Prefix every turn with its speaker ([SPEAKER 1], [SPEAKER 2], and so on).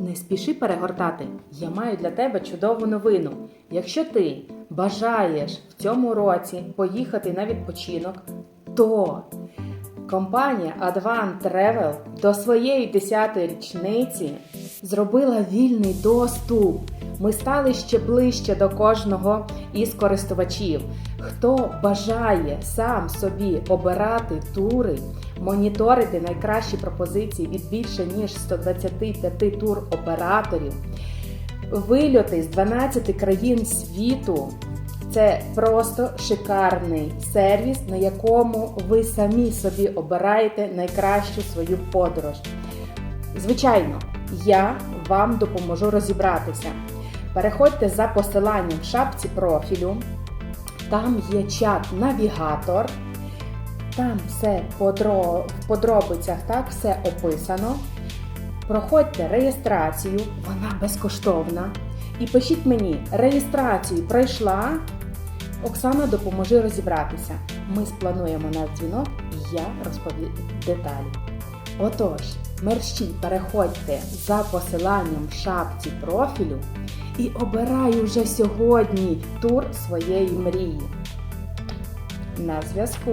[SPEAKER 1] Не спіши перегортати. Я маю для тебе чудову новину. Якщо ти бажаєш в цьому році поїхати на відпочинок, то компанія Advan Travel до своєї 10-ї річниці зробила вільний доступ. Ми стали ще ближче до кожного із користувачів. Хто бажає сам собі обирати тури, моніторити найкращі пропозиції від більше ніж 125 тур-операторів, вильоти з 12 країн світу. Це просто шикарний сервіс, на якому ви самі собі обираєте найкращу свою подорож. Звичайно, я вам допоможу розібратися. Переходьте за посиланням в шапці профілю. Там є чат-навігатор. Там все в подробицях так все описано. Проходьте реєстрацію, вона безкоштовна. І пишіть мені, реєстрацію пройшла. Оксана допоможи розібратися. Ми сплануємо наш дзвінок і я розповім деталі. Отож, мерщій переходьте за посиланням в шапці профілю і обирай уже сьогодні тур своєї мрії. На зв'язку.